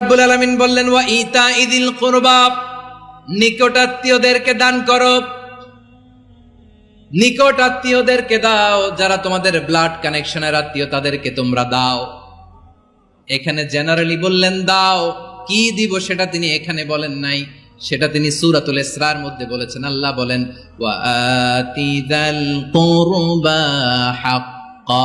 রব্বুল আলামিন বললেন, ওয়া ইতা ইদিল কুরবা নিকট আত্মীয়দেরকে দান করো। নিকট আত্মীয়দেরকে দাও, যারা তোমাদের ব্লাড কানেকশনের আত্মীয়, তাদেরকে তোমরা দাও। এখানে জেনারেলি বললেন, দাও, কি দিব সেটা তিনি এখানে বলেন নাই। সেটা তিনি সূরাতুল ইসরার মধ্যে বলেছেন। আল্লাহ বলেন, ওয়া আতিদাল হাক্কা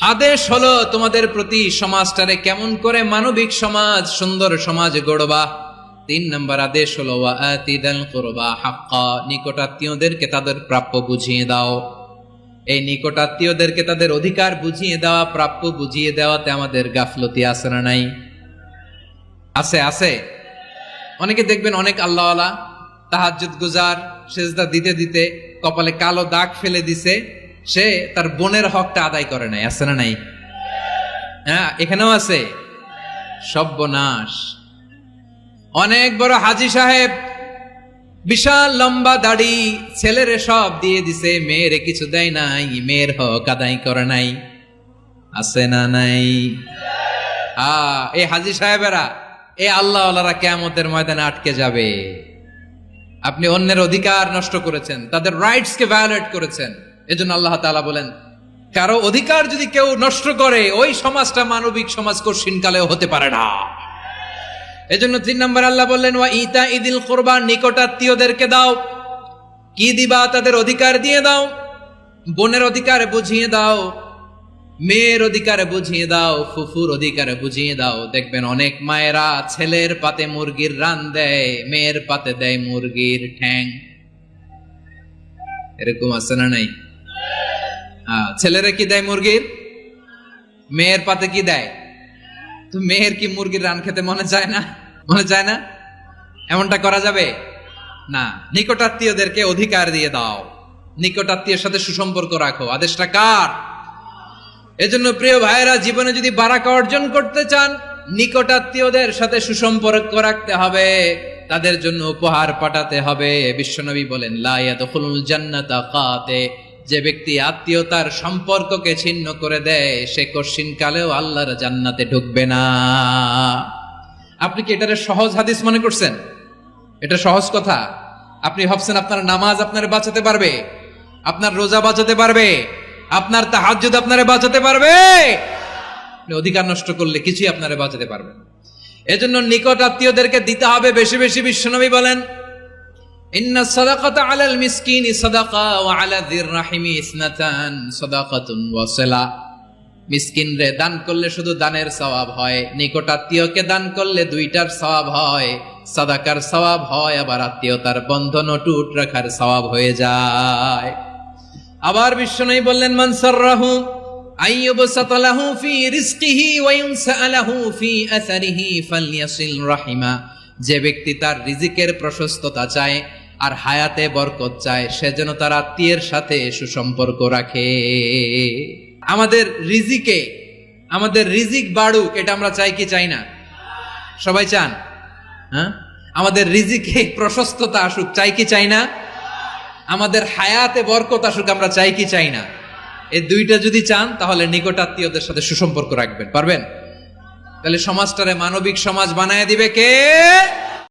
আদেশ হলো তোমাদের প্রতি সমাজটারে কেমন করে মানবিক সমাজ, সুন্দর সমাজ গড়বা। তিন নম্বর আদেশ হলো কুরবা হাক্কা নিকটাত্মীয়দেরকে তাদের প্রাপ্য বুঝিয়ে দাও। এই নিকটাত্মীয়দেরকে তাদের অধিকার বুঝিয়ে দেওয়া, প্রাপ্য বুঝিয়ে দেওয়াতে আমাদের গাফলতি আছে না নাই? আছে আছে। অনেকে দেখবেন অনেক আল্লাহওয়ালা, তাহাজ্জুদ গুজার, সেজদা দিতে দিতে কপালে কালো দাগ ফেলে দিছে। সে তার বোনের হকটা আদায় করে নাই, আছে না নাই? হ্যাঁ এখানেও আছে। সব্যনাশ অনেক বড় হাজি সাহেব বিশাল লম্বা দাড়ি ছেলেরে সব দিয়ে দিছে, মেয়েরে কিছু দেয় নাই, মেয়ের হক আদায় করে নাই। আছে না নাই? আ এই হাজি সাহেবেরা, এ আল্লাহ কেমতের ময়দানে আটকে যাবে। আপনি অন্যের অধিকার নষ্ট করেছেন, তাদের রাইটস কে ভায়োলেট করেছেন। এজন্য আল্লাহ তাআলা বলেন, কারও অধিকার যদি কেউ নষ্ট করে, ওই সমাজটা মানবিক সমাজ কঠিন কালেও হতে পারে না। এজন্য তিন নম্বর আল্লাহ বললেন, ওয়া ইতা ইদিল কোরবান, নিকটাত্মীয়দেরকে দাও। কি দিবা তাদের অধিকার দিয়ে দাও। বোনের অধিকার বুঝিয়ে দাও। মেয়ের অধিকার বুঝিয়ে দাও। ফুফুর অধিকার বুঝিয়ে দাও। দেখবেন অনেক মায়েরা ছেলের পাতে মুরগির রান দেয়, মেয়ের পাতে দেয় মুরগির ঠ্যাং। এরকম আছে না নাই? ছেলেরা কি দেয় মুরগির? মেয়ের পাতে কি দেয়? তো মেয়ের কি মুরগির রান খেতে মনে চায় না? মনে চায় না? এমনটা করা যাবে? না, নিকটাত্মীয়দেরকে অধিকার দিয়ে দাও। নিকটাত্মীয়ের সাথে সুসম্পর্ক রাখো। আদেশটা কার? এজন্য প্রিয় ভাইয়েরা, জীবনে যদি বারাকা অর্জন করতে চান, নিকটাত্মীয়দের সাথে সুসম্পর্ক রাখতে হবে। তাদের জন্য উপহার পাঠাতে হবে। বিশ্বনবী বলেন লাইয়া লায়াদখুলুল জান্নাতা কাতে। যে ব্যক্তি আত্মীয়তার সম্পর্ককে ছিন্ন করে দেয়, সে কশিন কালেও আল্লাহর জান্নাতে ঢুকবে না। আপনি কি এটারে সহজ হাদিস মনে করছেন? এটা সহজ কথা। আপনি ভাবছেন আপনার নামাজ আপনার বাঁচাতে পারবে, আপনার রোজা বাঁচাতে পারবে, আপনার তাহাজ্জুদ আপনারে বাঁচাতে পারবে। অধিকার নষ্ট করলে কিছুই আপনারে বাঁচাতে পারবে এজন্য নিকট আত্মীয়দেরকে দিতে হবে বেশি বেশি বিশ্বনবী বলেন ইন্না সাদাকাতা আলাল মিসকিনি সাদাকা ওয়া আলা যির রাহিমি ইসনাতান, সাদাকাতুন ওয়া সিলা। মিসকিন রে দান করলে শুধু দানের সওয়াব হয় নিকট আত্মীয়কে দান করলে দুইটার সওয়াব হয়, সাদাকার সওয়াব হয়, আবার আত্মীয়তার বন্ধন অটুট রাখার সওয়াব হয়ে যায়। আবার বিশ্বনবী বললেন, মান সাররাহু আইয়ুবসাত লাহু ফি রিজকিহি ওয়া ইউনসা লাহু ফি আসারিহি ফালইয়াসিল রাহিমা। যে ব্যক্তি তার রিজিকের প্রশস্ততা চায় আর হায়াতে বরকত চায়, সে যেন তার আত্মীয়ের সাথে সুসম্পর্ক রাখে। আমাদের রিজিকে, আমাদের রিজিক বাড়ুক, এটা আমরা চাই কি চাই না? সবাই চান? হ্যাঁ? আমাদের রিজিকে প্রশস্ততা আসুক, চাই কি চাই না? আমাদের হায়াতে বরকত আসুক, আমরা চাই কি চাই না? এই দুইটা যদি চান, তাহলে নিকটাত্মীয়দের সাথে সুসম্পর্ক রাখবেন, পারবেন? তাহলে সমাজটারে মানবিক সমাজ বানায় দিবে কে?